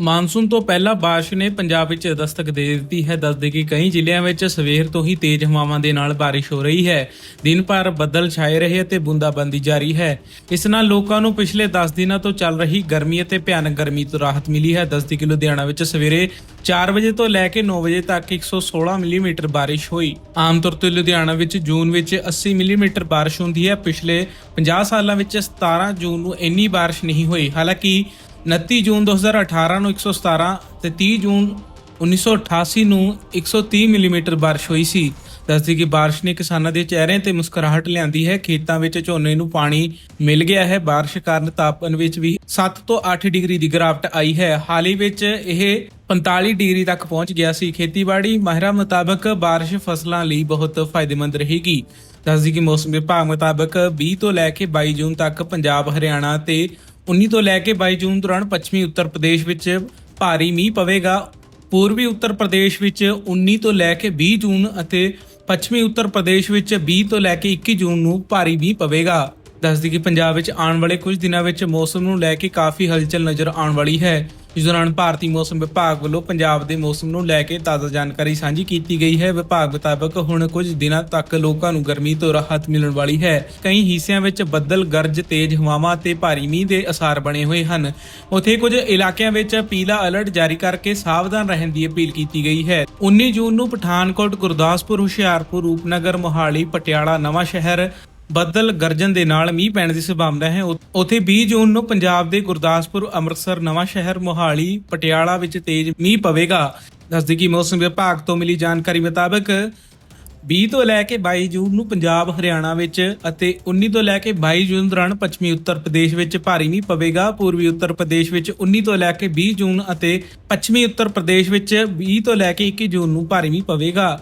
Monsoon ਤੋਂ ਪਹਿਲਾਂ ਬਾਰਿਸ਼ ਨੇ ਪੰਜਾਬ ਵਿੱਚ ਦਸਤਕ ਦੇ ਦਿੱਤੀ ਹੈ। ਦੱਸਦੇ ਕਿ ਕਈ ਜ਼ਿਲ੍ਹਿਆਂ ਵਿੱਚ ਸਵੇਰ ਤੋਂ ਹੀ ਤੇਜ਼ ਹਵਾਵਾਂ ਦੇ ਨਾਲ ਬਾਰਿਸ਼ ਹੋ ਰਹੀ ਹੈ। ਦਿਨ ਭਰ ਬੱਦਲ ਛਾਏ ਰਹੇ ਅਤੇ ਬੂੰਦਾਬਾਂਦੀ ਜਾਰੀ ਹੈ। ਇਸ ਨਾਲ ਲੋਕਾਂ ਨੂੰ ਪਿਛਲੇ 10 ਦਿਨਾਂ ਤੋਂ ਚੱਲ ਰਹੀ ਗਰਮੀ ਅਤੇ ਭਿਆਨਕ ਗਰਮੀ ਤੋਂ ਰਾਹਤ ਮਿਲੀ ਹੈ। ਦੱਸਦੀ ਕਿ ਲੁਧਿਆਣਾ ਵਿੱਚ ਸਵੇਰੇ 4 ਵਜੇ ਤੋਂ ਲੈ ਕੇ 9 ਵਜੇ ਤੱਕ 116 ਮਿਲੀਮੀਟਰ ਬਾਰਿਸ਼ ਹੋਈ। ਆਮ ਤੌਰ ਤੇ ਲੁਧਿਆਣਾ ਵਿੱਚ ਜੂਨ ਵਿੱਚ 80 ਮਿਲੀਮੀਟਰ ਬਾਰਿਸ਼ ਹੁੰਦੀ ਹੈ। ਪਿਛਲੇ 50 ਸਾਲਾਂ ਵਿੱਚ 17 ਜੂਨ ਨੂੰ ਇੰਨੀ ਬਾਰਿਸ਼ ਨਹੀਂ ਹੋਈ। ਹਾਲਾਂਕਿ 29 ਜੂਨ 2018 ਨੂੰ 117 ਤੇ 30 ਜੂਨ 1988 ਨੂੰ 130 ਮਿਲੀਮੀਟਰ ਬਾਰਿਸ਼ ਹੋਈ ਸੀ। ਦੱਸਦੀ ਕਿ ਬਾਰਿਸ਼ ਨੇ ਕਿਸਾਨਾਂ ਦੇ ਚਿਹਰਿਆਂ ਤੇ ਮੁਸਕਰਾਹਟ ਲਿਆਂਦੀ ਹੈ। ਖੇਤਾਂ ਵਿੱਚ ਝੋਨੇ ਨੂੰ ਪਾਣੀ ਮਿਲ ਗਿਆ ਹੈ। ਬਾਰਿਸ਼ ਕਾਰਨ ਤਾਪਮਾਨ ਵਿੱਚ ਵੀ 7 ਤੋਂ 8 ਡਿਗਰੀ ਦੀ ਗਿਰਾਵਟ ਆਈ ਹੈ। ਹਾਲ ਹੀ ਵਿੱਚ ਇਹ 45 ਡਿਗਰੀ ਤੱਕ ਪਹੁੰਚ ਗਿਆ ਸੀ। ਖੇਤੀਬਾੜੀ ਮਾਹਿਰਾਂ ਮੁਤਾਬਕ ਬਾਰਿਸ਼ ਫਸਲਾਂ ਲਈ ਬਹੁਤ ਫਾਇਦੇਮੰਦ ਰਹੇਗੀ। ਦੱਸਦੀ ਕਿ ਮੌਸਮ ਵਿਭਾਗ ਮੁਤਾਬਕ 20 ਤੋਂ ਲੈ ਕੇ 22 ਜੂਨ ਤੱਕ ਪੰਜਾਬ, ਹਰਿਆਣਾ ਤੇ 19 ਤੋਂ ਲੈ ਕੇ 22 ਜੂਨ ਦੌਰਾਨ ਪੱਛਮੀ ਉੱਤਰ ਪ੍ਰਦੇਸ਼ ਵਿੱਚ ਭਾਰੀ ਮੀਂਹ ਪਵੇਗਾ। ਪੂਰਬੀ ਉੱਤਰ ਪ੍ਰਦੇਸ਼ ਵਿੱਚ 19 ਤੋਂ ਲੈ ਕੇ 20 ਜੂਨ ਅਤੇ ਪੱਛਮੀ ਉੱਤਰ ਪ੍ਰਦੇਸ਼ ਵਿੱਚ 20 ਤੋਂ ਲੈ ਕੇ 21 ਜੂਨ ਨੂੰ ਭਾਰੀ ਮੀਂਹ ਪਵੇਗਾ। ਦੱਸਦੀ ਕਿ ਪੰਜਾਬ ਵਿੱਚ ਆਉਣ ਵਾਲੇ ਕੁਝ ਦਿਨਾਂ ਵਿੱਚ ਮੌਸਮ ਨੂੰ ਲੈ ਕੇ ਕਾਫੀ ਹਲਚਲ ਨਜ਼ਰ ਆਉਣ ਵਾਲੀ ਹੈ। ਇਸ ਦੌਰਾਨ ਭਾਰਤੀ ਮੌਸਮ ਵਿਭਾਗ ਵੱਲੋਂ ਪੰਜਾਬ ਦੇ ਮੌਸਮ ਨੂੰ ਲੈ ਕੇ ਤਾਜ਼ਾ ਜਾਣਕਾਰੀ ਸਾਂਝੀ ਕੀਤੀ ਗਈ ਹੈ। ਵਿਭਾਗ ਮੁਤਾਬਕ ਹੁਣ ਕੁਝ ਦਿਨਾਂ ਤੱਕ ਲੋਕਾਂ ਨੂੰ ਗਰਮੀ ਤੋਂ ਰਾਹਤ ਮਿਲਣ ਵਾਲੀ ਹੈ। ਕਈ ਹਿੱਸਿਆਂ ਵਿੱਚ ਬੱਦਲ, ਗਰਜ, ਤੇਜ਼ ਹਵਾਵਾਂ ਤੇ ਭਾਰੀ ਮੀਂਹ ਦੇ ਅਸਾਰ ਬਣੇ ਹੋਏ ਹਨ। ਉੱਥੇ ਕੁਝ ਇਲਾਕਿਆਂ ਵਿੱਚ ਪੀਲਾ ਅਲਰਟ ਜਾਰੀ ਕਰਕੇ ਸਾਵਧਾਨ ਰਹਿਣ ਦੀ ਅਪੀਲ ਕੀਤੀ ਗਈ ਹੈ। 19 ਜੂਨ ਨੂੰ ਪਠਾਨਕੋਟ, ਗੁਰਦਾਸਪੁਰ, ਹੁਸ਼ਿਆਰਪੁਰ, ਰੂਪਨਗਰ, ਮੋਹਾਲੀ, ਪਟਿਆਲਾ ਨਵਾਂ ਸ਼ਹਿਰ ਬੱਦਲ ਗਰਜਨ ਦੇ ਨਾਲ ਮੀਂਹ ਪੈਣ ਦੀ ਸੰਭਾਵਨਾ ਹੈ। ਉ- ਉੱਥੇ 20 ਜੂਨ ਨੂੰ ਪੰਜਾਬ ਦੇ ਗੁਰਦਾਸਪੁਰ, ਅੰਮ੍ਰਿਤਸਰ, ਨਵਾਂ ਸ਼ਹਿਰ, ਮੋਹਾਲੀ, ਪਟਿਆਲਾ ਵਿੱਚ ਤੇਜ਼ ਮੀਂਹ ਪਵੇਗਾ। ਦੱਸਦੀ ਕਿ ਮੌਸਮ ਵਿਭਾਗ ਤੋਂ ਮਿਲੀ ਜਾਣਕਾਰੀ ਮੁਤਾਬਕ 20 ਤੋਂ ਲੈ ਕੇ 22 ਜੂਨ ਨੂੰ ਪੰਜਾਬ, ਹਰਿਆਣਾ ਵਿੱਚ ਅਤੇ 19 ਤੋਂ ਲੈ ਕੇ 22 ਜੂਨ ਦੌਰਾਨ ਪੱਛਮੀ ਉੱਤਰ ਪ੍ਰਦੇਸ਼ ਵਿੱਚ ਭਾਰੀ ਮੀਂਹ ਪਵੇਗਾ। ਪੂਰਬੀ ਉੱਤਰ ਪ੍ਰਦੇਸ਼ ਵਿੱਚ 19 ਤੋਂ ਲੈ ਕੇ 20 ਜੂਨ ਅਤੇ ਪੱਛਮੀ ਉੱਤਰ ਪ੍ਰਦੇਸ਼ ਵਿੱਚ 20 ਤੋਂ ਲੈ ਕੇ 21 ਜੂਨ ਨੂੰ ਭਾਰੀ ਮੀਂਹ ਪਵੇਗਾ।